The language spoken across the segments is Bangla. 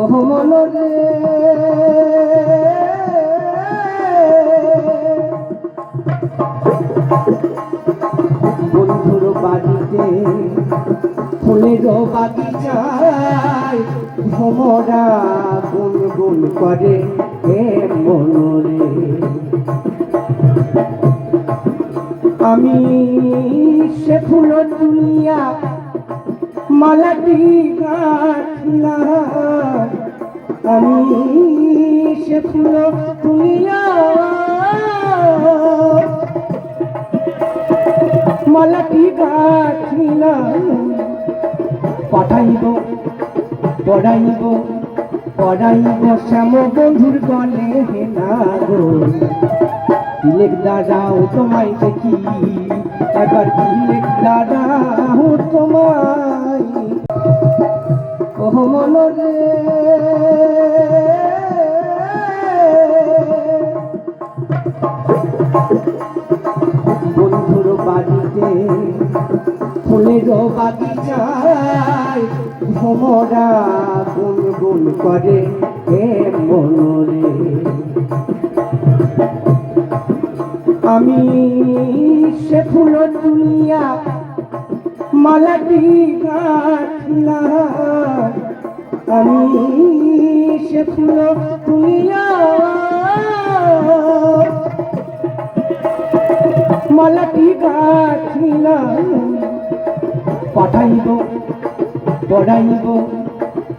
ওহ মন রে বন্ধুর বাড়িতে ফুলের বাগিচায় ভ্রমরা গুন গুন করে হে মনরে। আমি সে ফুল তুলিয়া মালাটি গাঁথলাম আমি সে ফুল তুলিয়া মালাটি গাঁথলাম পাঠাইব, পড়াইব। পড়াইব শ্যাম বন্ধুর গলে হে না গো তিলেক দাদাও তোমায় দেখি এবার তিলেক দাদাও তোমায় মন রে। বন্ধুর বাড়িতে ফুলের বাগিচায় গুন করে হে মনরে আমি সে ফুল তুলিয়া মালাটি গাঁথলাম আমি সে ফুল তুলিয়া মালাটি গাঁথলাম পাঠাইব পড়াইব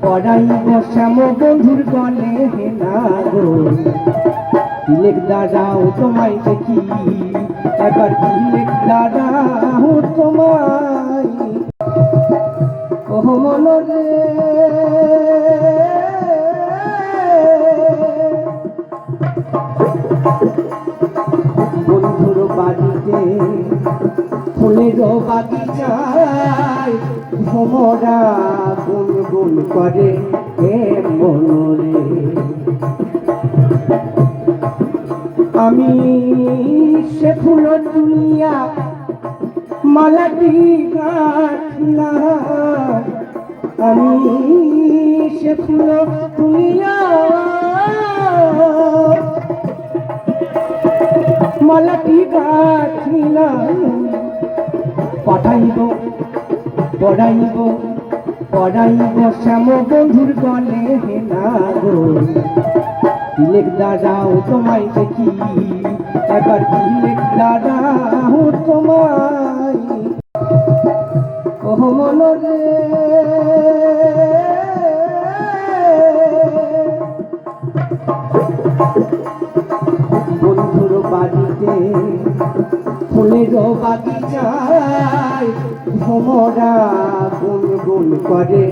পড়াইব শ্যাম বন্ধুর গলে হে না গো তিলেক দাদাও তোমায় দেখি এবার তিলেক দাদাও তোমায় ওহ মন রে বন্ধুর বাড়িতে ফুলের বাগিচায় গুন করে হে মনরে। আমি সে ফুল তুলিয়া মালাটি গাঁথলাম আমি সে ফুল তুলিয়া মালাটি গাঁথলাম পাঠাইব, পড়াইব পড়াইব শ্যাম বন্ধুর গলে হে না গো তিলেক দাদাও তোমায় দেখি, এবার তিলেক দাদাও তোমায় ওহ মন রে বন্ধুর বাড়িতে ফুলের বাগিচায় ভ্রমরা গুন গুন করে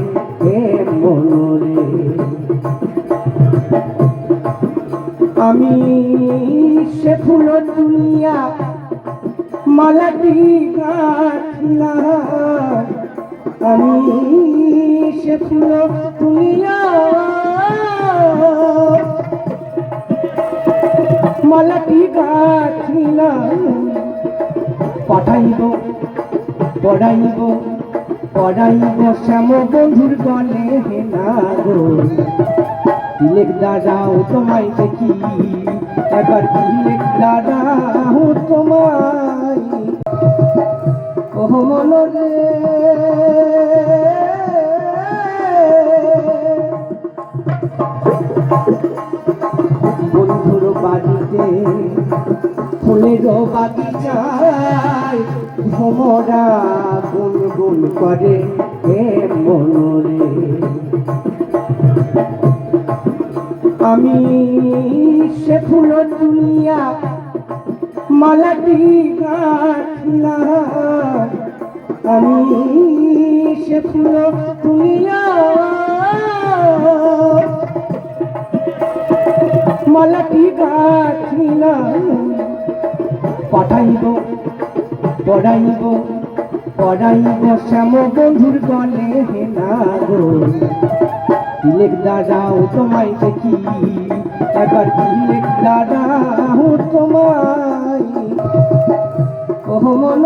হে মনরে। আমি সে ফুল তুলিয়া মালাটি গাঁথলাম আমি সে ফুল তুলিয়া মালাটি গাঁথলাম পাঠাইব, পড়াইব পড়াইব শ্যাম বন্ধুর গলে হে না গো তিলেক দাদাও তোমায় দেখি এবার তিলেক দাদাও তোমায়। ওহ মন রে বন্ধুর বাড়িতে, ফুলের বাগিচায় ভ্রমরা গুন গুন করে হে মনরে। আমি সে ফুল তুলিয়া মালাটি গাঁথলাম আমি সে ফুল তুলিয়া মালাটি গাঁথলাম পাঠাইব পড়াইব পড়াইব শ্যাম বন্ধুর গলে হে না গো তিলেক দাদাও তোমায় দেখি এবার তিলেক দাদাও তোমায় ওহ মন